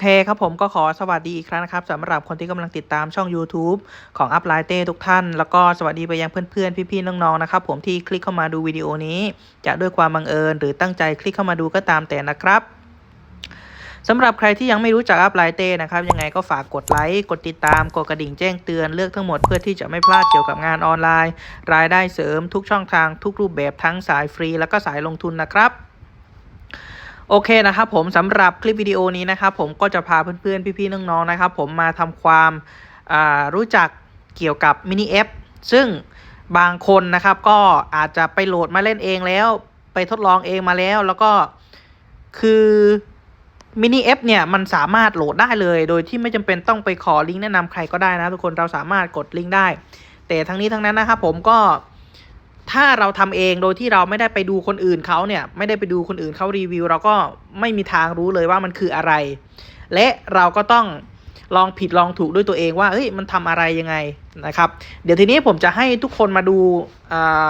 เคครับผมก็ขอสวัสดีอีกครั้งนะครับสำหรับคนที่กำลังติดตามช่อง YouTube ของ u p l i t e ทุกท่าน แล้วก็สวัสดีไปยังเพื่อนๆ พี่ๆ น้องๆนะครับผมที่คลิกเข้ามาดูวิดีโอนี้ จะด้วยความบังเอิญ หรือตั้งใจคลิกเข้ามาดูก็ตามแต่นะครับสำหรับใครที่ยังไม่รู้จัก u p l i t e นะครับ ยังไงก็ฝากกดไลค์กดติดตาม กดกระดิ่งแจ้งเตือนเลือกทั้งหมดเพื่อที่จะไม่พลาดเกี่ยวกับงานออนไลน์ รายได้เสริมทุกช่องทางทุกรูปแบบทั้งสายฟรี แล้วก็สายลงทุนนะครับ โอเคนะครับผมสำหรับคลิปวิดีโอนี้นะครับผมก็จะพาเพื่อนๆ พี่ๆ น้องๆ นะครับผมมาทำความารู้จักเกี่ยวกับมินิแอปซึ่งบางคนนะครับก็อาจจะไปโหลดมาเล่นเองแล้ว ไปทดลองเองมาแล้ว แล้วก็คือมินิแอปเนี่ยมันสามารถโหลดได้เลย โดยที่ไม่จำเป็นต้องไปขอลิงก์แนะนำใครก็ได้นะทุกคนเราสามารถกดลิงก์ได้ แต่ทั้งนี้ทั้งนั้นนะครับผมก็ ถ้าเราทำเองโดยที่เราไม่ได้ไปดูคนอื่นเขาเนี่ยไม่ได้ไปดูคนอื่นเขารีวิว เราก็ไม่มีทางรู้เลยว่ามันคืออะไร และเราก็ต้องลองผิดลองถูกด้วยตัวเองว่าเฮ้ยมันทำอะไรยังไงนะครับ เดี๋ยวทีนี้ผมจะให้ทุกคนมาดูอ่า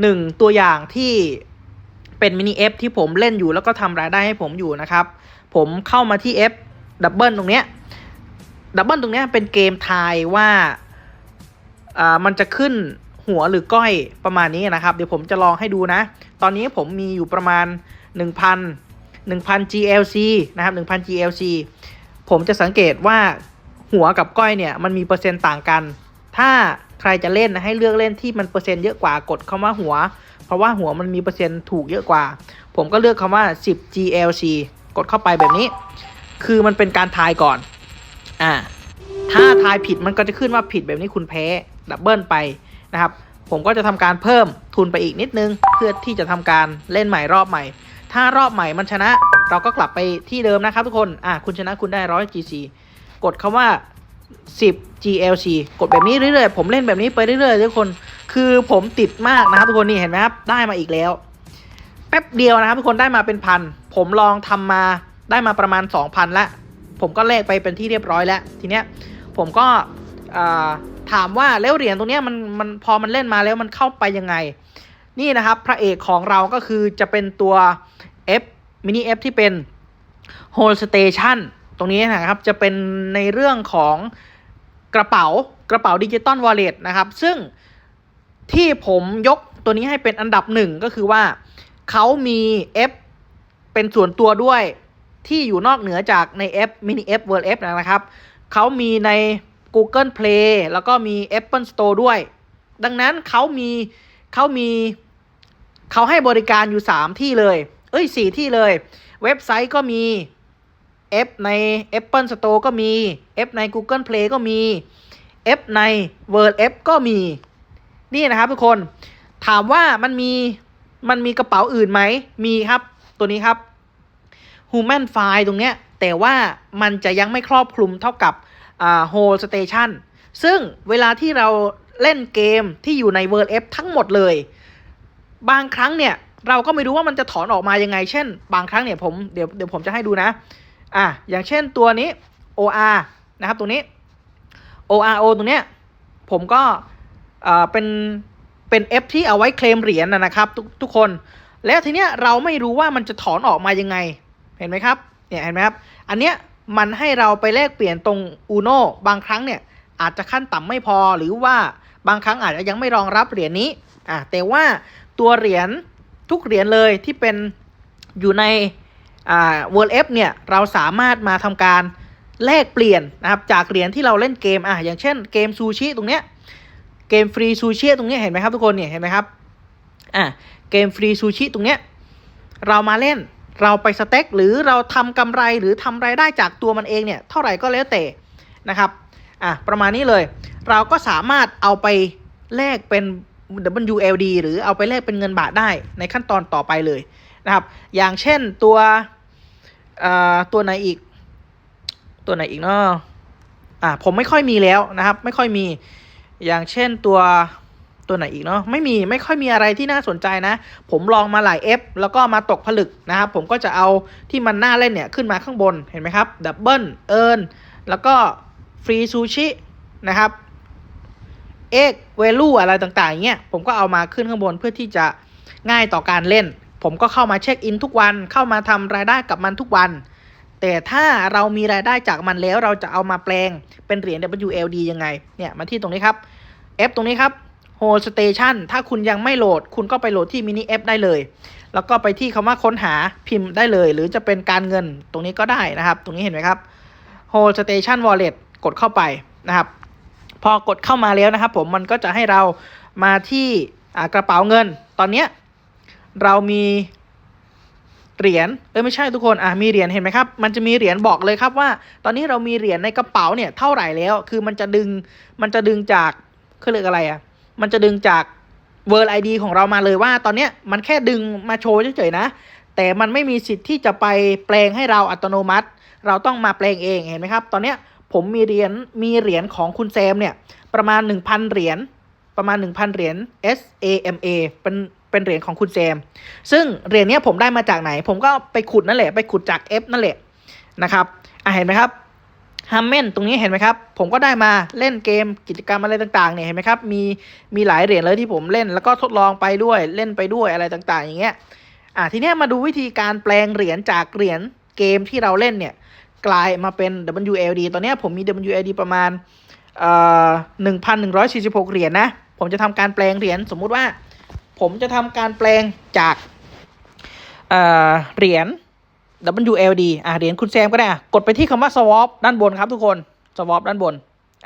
หนึ่งตัวอย่างที่เป็นมินิเอฟที่ผมเล่นอยู่แล้วก็ทำรายได้ให้ผมอยู่นะครับ ผมเข้ามาที่ F ดับเบิลตรงเนี้ยดับเบิลตรงเนี้ยเป็นเกมทายว่าอ่ามันจะขึ้น หัวหรือก้อยประมาณนี้นะครับ เดี๋ยวผมจะลองให้ดูนะ ตอนนี้ผมมีอยู่ประมาณ 1,000 1,000 GLC นะครับ 1,000 GLC ผมจะสังเกตว่าหัวกับก้อยเนี่ยมันมีเปอร์เซ็นต์ต่างกัน ถ้าใครจะเล่นนะให้เลือกเล่นที่มันเปอร์เซ็นต์เยอะกว่ากดคำว่าหัว เพราะว่าหัวมันมีเปอร์เซ็นต์ถูกเยอะกว่า ผมก็เลือกคำว่า 10 GLC กดเข้าไปแบบนี้ คือมันเป็นการทายก่อน อ่า ถ้าทายผิดมันก็จะขึ้นว่าผิดแบบนี้คุณแพ้ดับเบิลไป นะครับ ผมก็จะทำการเพิ่มทุนไปอีกนิดนึง เพื่อที่จะทำการเล่นใหม่รอบใหม่ ถ้ารอบใหม่มันชนะเราก็กลับไปที่เดิมนะครับทุกคนอะคุณชนะคุณได้100 GC กดคำว่า 10 GLC กดแบบนี้เรื่อยๆ ผมเล่นแบบนี้ไปเรื่อยๆทุกคน คือผมติดมากนะครับทุกคนนี่เห็นไหมครับ ได้มาอีกแล้ว แป๊บเดียวนะครับทุกคนได้มาเป็นพัน ผมลองทำมาได้มาประมาณ 2,000ละ ผมก็เลขไปเป็นที่เรียบร้อยแล้ว ทีเนี้ยผมก็อ่า ถามว่าแล้วเหรียญตรงนี้มันมันพอมันเล่นมาแล้วมันเข้าไปยังไง นี่นะครับพระเอกของเราก็คือจะเป็นตัว F mini F ที่เป็น Whole Station ตรงนี้นะครับจะเป็นในเรื่องของกระเป๋ากระเป๋าดิจิตอลวอลเล็ตนะครับ ซึ่งที่ผมยกตัวนี้ให้เป็นอันดับหนึ่งก็คือว่าเขามี F เป็นส่วนตัวด้วยที่อยู่นอกเหนือจากใน F mini F World F นะครับเขามีใน Google Play แล้วก็มี Apple Store ด้วย ดังนั้นเขามีเขามีเขาให้บริการอยู่ 3 ที่เลย เอ้ย 4 ที่เลย เว็บไซต์ก็มี F ใน Apple Store ก็มี F ใน Google Play ก็มี F ใน World F ก็มี นี่นะครับทุกคนถามว่ามันมีมันมีกระเป๋าอื่นไหม มีครับ ตัวนี้ครับ Human File ตรงเนี้ย แต่ว่ามันจะยังไม่ครอบคลุมเท่ากับ อ่า Whole Station ซึ่งเวลาที่เราเล่นเกมที่อยู่ใน World F ทั้งหมดเลย บางครั้งเนี่ย เราก็ไม่รู้ว่ามันจะถอนออกมายังไง เช่น บางครั้งเนี่ยผมเดี๋ยวเดี๋ยวผมจะให้ดูนะ อะ อย่างเช่นตัวนี้ OR นะครับตัวนี้ ORO ตรงเนี้ยผมก็อ่าเป็นเป็น F ที่เอาไว้เคลมเหรียญนะนะครับทุกทุกคน แล้วทีเนี้ยเราไม่รู้ว่ามันจะถอนออกมายังไง เห็นไหมครับ เนี่ยเห็นไหมครับ อันเนี้ย มันให้เราไปแลกเปลี่ยนตรงอูโนบางครั้งเนี่ยอาจจะขั้นต่ำไม่พอหรือว่าบางครั้งอาจจะยังไม่รองรับเหรียญนี้อะแต่ว่าตัวเหรียญทุกเหรียญเลยที่เป็นอยู่ในอ่า World F เนี่ยเราสามารถมาทำการแลกเปลี่ยนนะครับจากเหรียญที่เราเล่นเกมอะอย่างเช่นเกมซูชิตรงเนี้ยเกมฟรีซูชิตรงเนี้ยเห็นไหมครับทุกคนเนี่ยเห็นไหมครับอะเกมฟรีซูชิตรงเนี้ยเรามาเล่น เราไปสเต็กหรือเราทำกำไรหรือทำรายได้จากตัวมันเองเนี่ยเท่าไหร่ก็แล้วแต่นะครับอะประมาณนี้เลย เราก็สามารถเอาไปแลกเป็น WLD หรือเอาไปแลกเป็นเงินบาทได้ในขั้นตอนต่อไปเลยนะครับ อย่างเช่นตัวอ่อตัวไหนอีก ตัวไหนอีกเนาะอะผมไม่ค่อยมีแล้วนะครับ ไม่ค่อยมีอย่างเช่นตัว ตัวไหนอีกเนาะไม่มีไม่ค่อยมีอะไรที่น่าสนใจนะ ผมลองมาหลาย F แล้วก็มาตกผลึกนะครับ ผมก็จะเอาที่มันน่าเล่นเนี่ยขึ้นมาข้างบนเห็นไหมครับดับเบิลเอิร์นแล้วก็ฟรีซูชินะครับเอ็กเวลูอะไรต่างๆเงี้ยผมก็เอามาขึ้นข้างบนเพื่อที่จะง่ายต่อการเล่น ผมก็เข้ามาเช็คอินทุกวันเข้ามาทำรายได้กับมันทุกวัน แต่ถ้าเรามีรายได้จากมันแล้วเราจะเอามาแปลงเป็นเหรียญ WLD ยังไงเนี่ยมาที่ตรงนี้ครับ F ตรงนี้ครับ Hold Station ถ้าคุณยังไม่โหลด คุณก็ไปโหลดที่ Mini F ได้เลย แล้วก็ไปที่คำว่าค้นหาพิมพ์ได้เลย หรือจะเป็นการเงินตรงนี้ก็ได้นะครับ ตรงนี้เห็นไหมครับ Hold Station Wallet กดเข้าไปนะครับ พอกดเข้ามาแล้วนะครับ ผมมันก็จะให้เรามาที่กระเป๋าเงิน ตอนเนี้เรามีเหรียญเอ้ยไม่ใช่ทุกคนอะมีเหรียญเห็นไหมครับ มันจะมีเหรียญบอกเลยครับว่า ตอนนี้เรามีเหรียญในกระเป๋าเนี่ยเท่าไหร่แล้ว คือมันจะดึงมันจะดึงจากเขาเรียกอะไรอะ มันจะดึงจาก World ID ของเรามาเลยว่า ตอนเนี้ยมันแค่ดึงมาโชว์เฉยๆนะ แต่มันไม่มีสิทธิ์ที่จะไปแปลงให้เราอัตโนมัติ เราต้องมาแปลงเองเห็นไหมครับ ตอนเนี้ยผมมีเหรียญมีเหรียญของคุณแซมเนี่ยประมาณ 1,000 เหรียญประมาณ 1,000 เหรียญ S A M A เป็นเป็นเหรียญของคุณแซม ซึ่งเหรียญนี้ผมได้มาจากไหน ผมก็ไปขุดนั่นแหละ ไปขุดจาก F นั่นแหละนะครับ อะเห็นไหมครับ ฮัมเมนตรงนี้เห็นไหมครับ ผมก็ได้มาเล่นเกมกิจกรรมอะไรต่างๆเนี่ยเห็นไหมครับ มีมีหลายเหรียญเลยที่ผมเล่นแล้วก็ทดลองไปด้วยเล่นไปด้วยอะไรต่างๆ อย่างเงี้ยอะทีเนี้ยมาดูวิธีการแปลงเหรียญจากเหรียญเกมที่เราเล่นเนี่ยกลายมาเป็น WLD ตอนนี้ผมมี WLD ประมาณเอ่อ1,146เหรียญนะ ผมจะทำการแปลงเหรียญสมมุติว่า ผมจะทำการแปลงจากเอ่อเหรียญ WLD อะเหรียญคุณแซมก็ได้อะกดไปที่คำว่า swap ด้านบนครับทุกคน swap ด้านบน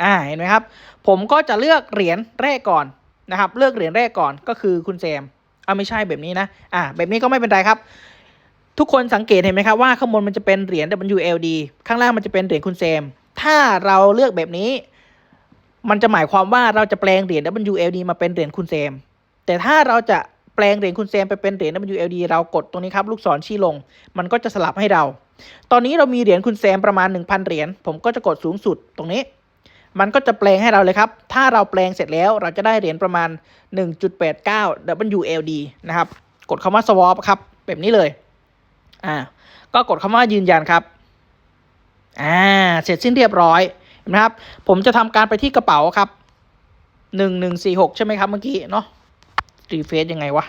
อ่าเห็นไหมครับ ผมก็จะเลือกเหรียญแรกก่อนนะครับ เลือกเหรียญแรกก่อนก็คือคุณแซมอ่าไม่ใช่แบบนี้นะ อ่าแบบนี้ก็ไม่เป็นไรครับ ทุกคนสังเกตเห็นไหมครับว่าข้างบนมันจะเป็นเหรียญ WLD ข้างล่างมันจะเป็นเหรียญคุณแซมถ้าเราเลือกแบบนี้ มันจะหมายความว่าเราจะแปลงเหรียญ WLD มาเป็นเหรียญคุณแซมแต่ถ้าเราจะ ลงเหรียญคุณแซมไปเป็นเหรียญ WLD เรากดตรงนี้ครับลูกศรชี้ลง มันก็จะสลับให้เรา ตอนนี้เรามีเหรียญคุณแซมประมาณ 1,000 เหรียญผมก็จะกดสูงสุดตรงนี้ มันก็จะแปลงให้เราเลยครับ ถ้าเราแปลงเสร็จแล้วเราจะได้เหรียญประมาณ 1.89 WLD นะครับกดคำว่า swap ครับแบบนี้เลยอ่าก็กดคำว่ายืนยันครับอ่าเสร็จสิ้นเรียบร้อยเห็นไหมครับ ผมจะทำการไปที่กระเป๋าครับหนึ่งหนึ่งสี่หกใช่ไหมครับเมื่อกี้เนาะ รีเฟซยังไงวะ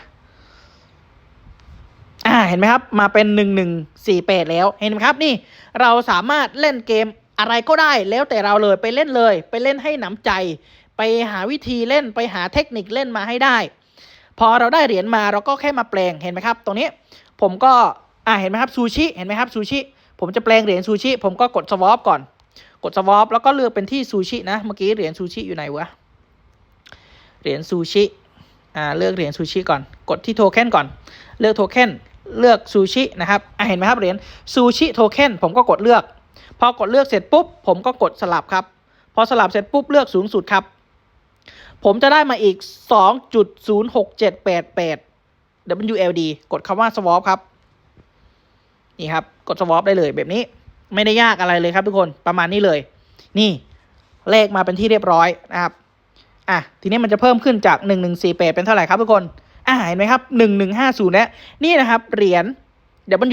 อ่าเห็นไหมครับ มาเป็นหนึ่งหนึ่งสี่แปดแล้วเห็นไหมครับนี่ เราสามารถเล่นเกมอะไรก็ได้แล้วแต่เราเลยไปเล่นเลย ไปเล่นให้หนำใจ ไปหาวิธีเล่นไปหาเทคนิคเล่นมาให้ได้ พอเราได้เหรียญมาเราก็แค่มาแปลงเห็นไหมครับ ตรงนี้ผมก็อ่าเห็นไหมครับซูชิเห็นไหมครับซูชิผมจะแปลงเหรียญซูชิผมก็กดสวอปก่อน กดสวอปแล้วก็เลือกเป็นที่ซูชินะเมื่อกี้เหรียญซูชิอยู่ไหนวะเหรียญซูชิ อ่าเลือกเหรียญซูชิก่อน กดที่โทเค็นก่อน เลือกโทเค็นเลือกซูชินะครับอ่าเห็นไหมครับเหรียญซูชิโทเค็นผมก็กดเลือก พอกดเลือกเสร็จปุ๊บ ผมก็กดสลับครับ พอสลับเสร็จปุ๊บเลือกสูงสุดครับ ผมจะได้มาอีก 2.06788 WLD กดคำว่า swap ครับ นี่ครับ กด swap ได้เลยแบบนี้ ไม่ได้ยากอะไรเลยครับทุกคน ประมาณนี้เลย นี่เลขมาเป็นที่เรียบร้อยนะครับ อะทีนี้มันจะเพิ่มขึ้นจาก 1148 เป็นเท่าไหร่ครับทุกคนอ่าเห็นไหมครับ1150นี่นี่นะครับเหรียญ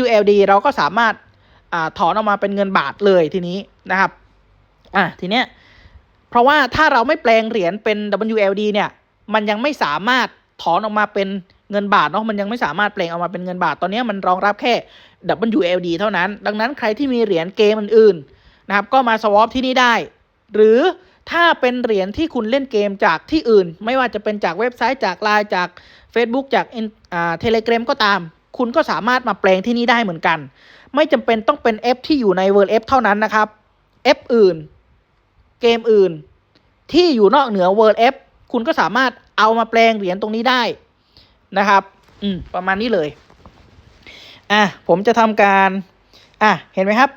WLD เราก็สามารถอ่าถอนออกมาเป็นเงินบาทเลยทีนี้นะครับอะทีเนี้ยเพราะว่าถ้าเราไม่แปลงเหรียญเป็น WLD เนี่ยมันยังไม่สามารถถอนออกมาเป็นเงินบาทเนาะมันยังไม่สามารถแปลงออกมาเป็นเงินบาทตอนนี้มันรองรับแค่ WLD เท่านั้น ดังนั้นใครที่มีเหรียญเกมอื่นๆนะครับก็มาสวอปที่นี่ได้ หรือ ถ้าเป็นเหรียญที่คุณเล่นเกมจากที่อื่น ไม่ว่าจะเป็นจากเว็บไซต์จากไลน์จาก Facebook จากอ่าเทเล gram ก็ตาม คุณก็สามารถมาแปลงที่นี่ได้เหมือนกัน ไม่จำเป็นต้องเป็น F ที่อยู่ใน World F เท่านั้นนะครับ F อื่น เกมอื่น ที่อยู่นอกเหนือ World F คุณก็สามารถเอามาแปลงเหรียญตรงนี้ได้นะครับ อืม ประมาณนี้เลย อะ ผมจะทำการ อะ เห็นไหมครับ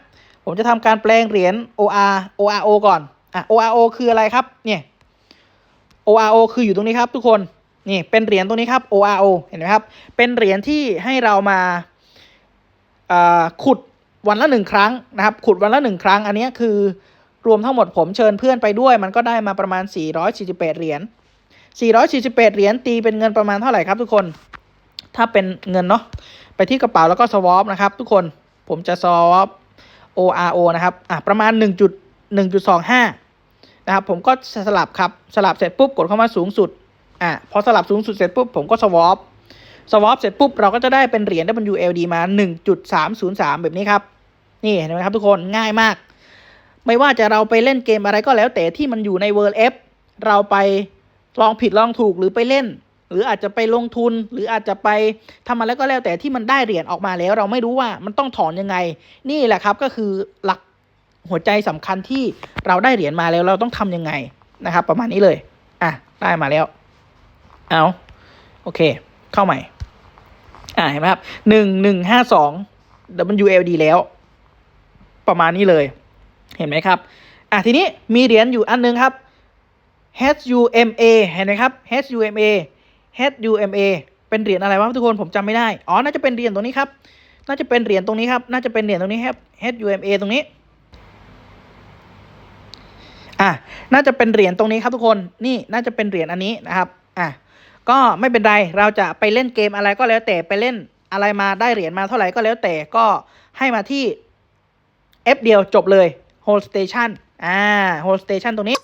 ผมจะทำการแปลงเหรียญ OR ORO ก่อน อะ ORO คืออะไรครับ เนี่ย ORO คืออยู่ตรงนี้ครับ ทุกคน นี่เป็นเหรียญตรงนี้ครับ ORO เห็นไหมครับ เป็นเหรียญที่ให้เรามาขุดวันละหนึ่งครั้งนะครับ ขุดวันละหนึ่งครั้ง อันนี้คือรวมทั้งหมดผมเชิญเพื่อนไปด้วย มันก็ได้มาประมาณ 448 เหรียญ 448 เหรียญตีเป็นเงินประมาณเท่าไหร่ครับทุกคน ถ้าเป็นเงินเนาะ ไปที่กระเป๋าแล้วก็สวอปนะครับทุกคน ผมจะสวอป ORO นะครับ อะประมาณ 1.25 นะครับ ผมก็สลับครับ สลับเสร็จปุ๊บกดเข้ามาสูงสุด อะ พอสลับสูงสุดเสร็จปุ๊บผมก็สวอปสวอปเสร็จปุ๊บเราก็จะได้เป็นเหรียญ WLD มา 1.303 แบบนี้ครับ นี่เห็นไหมครับทุกคนง่ายมาก ไม่ว่าจะเราไปเล่นเกมอะไรก็แล้วแต่ที่มันอยู่ใน World F เราไปลองผิดลองถูกหรือไปเล่น หรืออาจจะไปลงทุนหรืออาจจะไปทำอะไรก็แล้วแต่ที่มันได้เหรียญออกมาแล้ว เราไม่รู้ว่ามันต้องถอนยังไง นี่แหละครับก็คือหลัก หัวใจสำคัญที่เราได้เหรียญมาแล้วเราต้องทำยังไงนะครับ ประมาณนี้เลย อะได้มาแล้ว เอาโอเค เข้าใหม่ อ่าเห็นไหมครับหนึ่งหนึ่งห้าสอง WLD แล้ว ประมาณนี้เลย เห็นไหมครับ อะทีนี้มีเหรียญอยู่อันนึงครับ HUMA เห็นไหมครับ HUMA HUMA เป็นเหรียญอะไรวะทุกคนผมจำไม่ได้ อ๋อ น่าจะเป็นเหรียญตรงนี้ครับ น่าจะเป็นเหรียญตรงนี้ครับ น่าจะเป็นเหรียญตรงนี้ครับ HUMA ตรงนี้ อะน่าจะเป็นเหรียญตรงนี้ครับทุกคนนี่น่าจะเป็นเหรียญอันนี้นะครับอะก็ไม่เป็นไรเราจะไปเล่นเกมอะไรก็แล้วแต่ไปเล่นอะไรมาได้เหรียญมาเท่าไหร่ก็แล้วแต่ก็ให้มาที่ F เดียวจบเลย Hold Station อ่า Hold Station ตรงนี้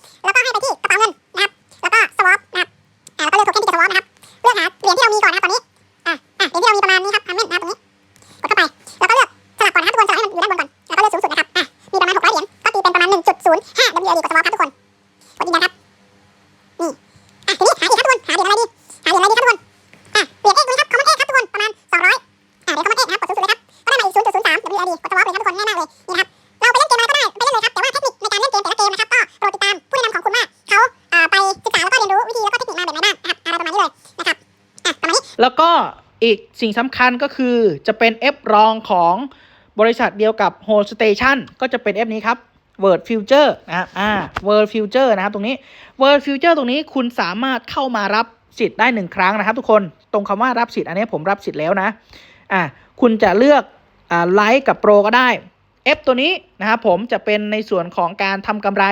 แล้วก็อีกสิ่งสำคัญก็คือจะเป็น F รองของบริษัทเดียวกับ Hold Station ก็จะเป็น F นี้ครับ Word Future นะครับอ่า Word Future นะครับตรงนี้ Word Future ตรงนี้คุณสามารถเข้ามารับสิทธิ์ได้หนึ่งครั้งนะครับ ทุกคนตรงคำว่ารับสิทธิ์อันนี้ผมรับสิทธิ์แล้วนะอ่าคุณจะเลือกอ่าไลท์กับโปรก็ได้ F ตัวนี้นะครับผมจะเป็นในส่วนของการทำกำไร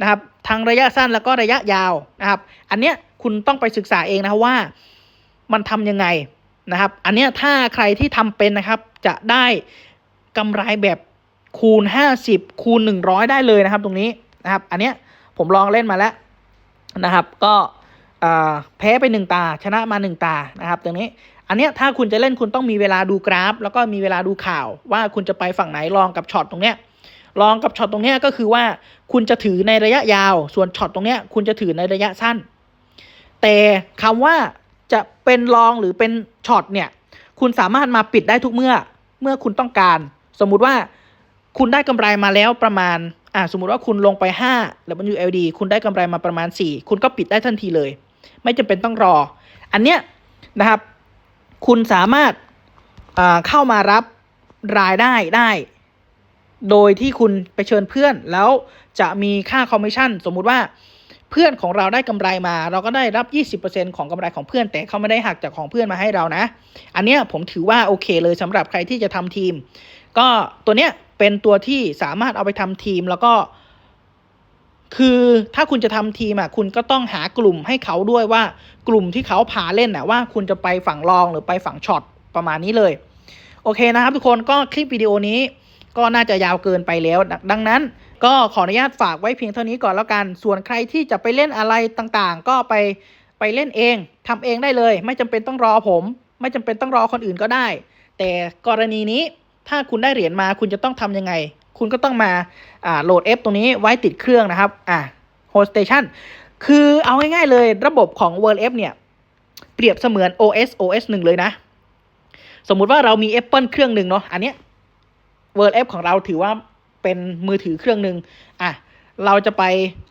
นะครับทั้งระยะสั้นแล้วก็ระยะยาวนะครับ อันเนี้ยคุณต้องไปศึกษาเองนะว่า มันทำยังไงนะครับ อันนี้ถ้าใครที่ทำเป็นนะครับจะได้กำไรแบบคูณ 50 คูณ 100 ได้เลยนะครับ ตรงนี้นะครับ อันเนี้ยผมลองเล่นมาแล้วนะครับ ก็แพ้ไปหนึ่งตา ชนะมาหนึ่งตานะครับ ตรงนี้ อันเนี้ยถ้าคุณจะเล่นคุณต้องมีเวลาดูกราฟ แล้วก็มีเวลาดูข่าว ว่าคุณจะไปฝั่งไหนลองกับช็อตตรงเนี้ยลองกับช็อตตรงเนี้ยก็คือว่าคุณจะถือในระยะยาว ส่วนช็อตตรงเนี้ยคุณจะถือในระยะสั้น แต่คำว่า จะเป็นลองหรือเป็นช็อตเนี่ย คุณสามารถมาปิดได้ทุกเมื่อเมื่อคุณต้องการ สมมุติว่าคุณได้กำไรมาแล้วประมาณอ่าสมมุติว่าคุณลงไป5 WLD คุณได้กำไรมาประมาณ 4 คุณก็ปิดได้ทันทีเลย ไม่จำเป็นต้องรอ อันเนี้ยนะครับ คุณสามารถอ่าเข้ามารับรายได้ได้ โดยที่คุณไปเชิญเพื่อนแล้วจะมีค่าคอมมิชชั่น สมมุติว่า เพื่อนของเราได้กำไรมา เราก็ได้รับ 20%ของกำไรของเพื่อน แต่เขาไม่ได้หักจากของเพื่อนมาให้เรานะ อันเนี้ยผมถือว่าโอเคเลยสำหรับใครที่จะทำทีม ก็ตัวเนี้ยเป็นตัวที่สามารถเอาไปทำทีมแล้วก็คือถ้าคุณจะทำทีมอะคุณก็ต้องหากลุ่มให้เขาด้วยว่ากลุ่มที่เขาพาเล่นน่ะว่าคุณจะไปฝั่งรองหรือไปฝั่งช็อตประมาณนี้เลย โอเคนะครับทุกคนก็คลิปวิดีโอนี้ก็น่าจะยาวเกินไปแล้ว ดังนั้น ก็ขออนุญาตฝากไว้เพียงเท่านี้ก่อนแล้วกัน ส่วนใครที่จะไปเล่นอะไรต่างๆ ก็ไปไปเล่นเองทำเองได้เลย ไม่จำเป็นต้องรอผม ไม่จำเป็นต้องรอคนอื่นก็ได้ แต่กรณีนี้ถ้าคุณได้เหรียญมาคุณจะต้องทำยังไง คุณก็ต้องมาอ่าโหลด F ตรงนี้ไว้ติดเครื่องนะครับอ่า Host Station คือเอาง่ายๆเลยระบบของ World F เนี่ยเปรียบเสมือน OS OS หนึ่งเลยนะ สมมุติว่าเรามี Apple เครื่องหนึ่งเนาะอันเนี้ย World F ของเราถือว่า เป็นมือถือเครื่องหนึ่งอะเราจะไป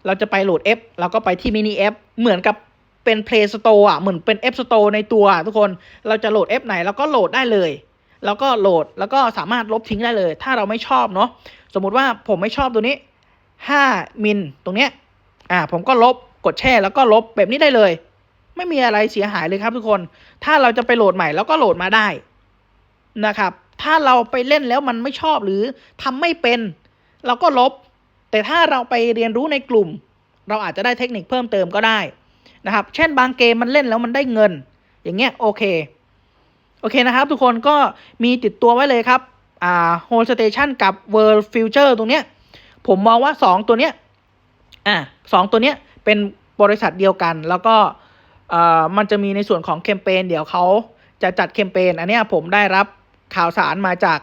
เราจะไปโหลด F เราก็ไปที่มินิ F เหมือนกับเป็น Play Store อะเหมือนเป็น App Store ในตัวอะทุกคนเราจะโหลด F ไหนเราก็โหลดได้เลยแล้วก็โหลดแล้วก็สามารถลบทิ้งได้เลย ถ้าเราไม่ชอบเนาะสมมุติว่าผมไม่ชอบตัวนี้ 5 มิลตรงเนี้ยอ่าผมก็ลบกดแช่แล้วก็ลบแบบนี้ได้เลย ไม่มีอะไรเสียหายเลยครับทุกคน ถ้าเราจะไปโหลดใหม่เราก็โหลดมาได้ นะครับ ถ้าเราไปเล่นแล้วมันไม่ชอบหรือทำไม่เป็น เราก็ลบ แต่ถ้าเราไปเรียนรู้ในกลุ่ม เราอาจจะได้เทคนิคเพิ่มเติมก็ได้นะครับ เช่นบางเกมมันเล่นแล้วมันได้เงิน อย่างเงี้ยโอเค โอเคนะครับ ทุกคนก็มีติดตัวไว้เลยครับอ่า Home Station กับ World Future ตรงเนี้ย ผมมองว่าสองตัวเนี้ยอ่าสองตัวเนี้ยเป็นบริษัทเดียวกัน แล้วก็อ่อมันจะมีในส่วนของแคมเปญเดี๋ยวเขาจะจัดแคมเปญอันเนี้ยผมได้รับ ข่าวสารมาจาก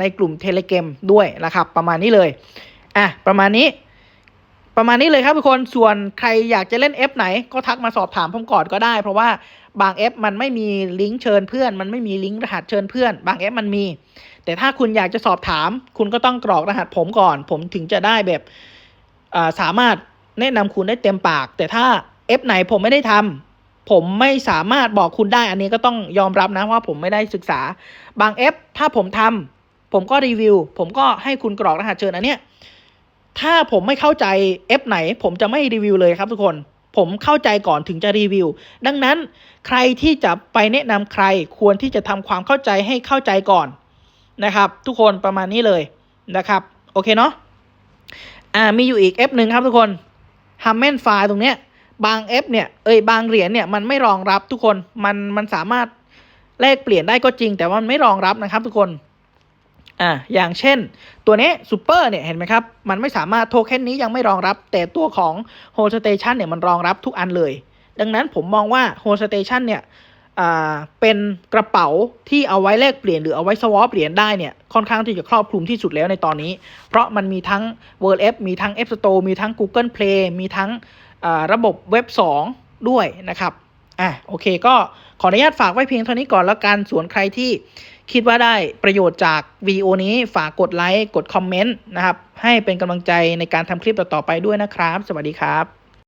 ในกลุ่มเทเล a m ด้วยนะครับ ประมาณนี้เลยอะประมาณนี้ประมาณนี้เลยครับทุกคน ส่วนใครอยากจะเล่น F ไหนก็ทักมาสอบถามผมก่อนก็ได้ เพราะว่าบาง F มันไม่มีลิงก์เชิญเพื่อน มันไม่มีลิงก์รหัสเชิญเพื่อน บาง F มันมี แต่ถ้าคุณอยากจะสอบถาม คุณก็ต้องกรอกรหัสผมก่อน ผมถึงจะได้แบบสามารถแนะนำคุณได้เต็มปาก แต่ถ้า F ไหนผมไม่ได้ทำ ผมไม่สามารถบอกคุณได้ อันนี้ก็ต้องยอมรับนะว่าผมไม่ได้ศึกษา บาง F ถ้าผมทำผมก็รีวิว ผมก็ให้คุณกรอกรหัสเชิญอันเนี้ยถ้าผมไม่เข้าใจ F ไหน ผมจะไม่รีวิวเลยครับทุกคน ผมเข้าใจก่อนถึงจะรีวิว ดังนั้นใครที่จะไปแนะนำใครควรที่จะทำความเข้าใจให้เข้าใจก่อนนะครับ ทุกคนประมาณนี้เลยนะครับ โอเคเนาะอ่ามีอยู่อีก F หนึ่งครับทุกคน h a m m e n file ตรงเนี้ย บาง F เนี่ยเอ้ยบางเหรียญเนี่ยมันไม่รองรับทุกคนมันมันสามารถแลกเปลี่ยนได้ก็จริง แต่ว่ามันไม่รองรับนะครับทุกคนอ่าอย่างเช่น ตัวนี้ซูเปอร์เนี่ยเห็นไหมครับ มันไม่สามารถโทเค็นนี้ยังไม่รองรับ แต่ตัวของ h o l Station เนี่ยมันรองรับทุกอันเลย ดังนั้นผมมองว่า h o l Station เนี่ยอ่าเป็นกระเป๋าที่เอาไว้แลกเปลี่ยนหรือเอาไว้สวอปเหรียญได้เนี่ยค่อนข้างที่จะครอบคลุมที่สุดแล้วในตอนนี้ เพราะมันมีทั้ง World F มีทั้ง App Store มีทั้ง Google Play มีทั้ง ระบบเว็บ 2 ด้วยนะครับอะโอเคก็ขออนุญาตฝากไว้เพียงเท่านี้ก่อนแล้วกันส่วนใครที่คิดว่าได้ประโยชน์จากวิดีโอนี้ฝากกดไลค์กดคอมเมนต์นะครับ ให้เป็นกำลังใจในการทำคลิปต่อๆไปด้วยนะครับ สวัสดีครับ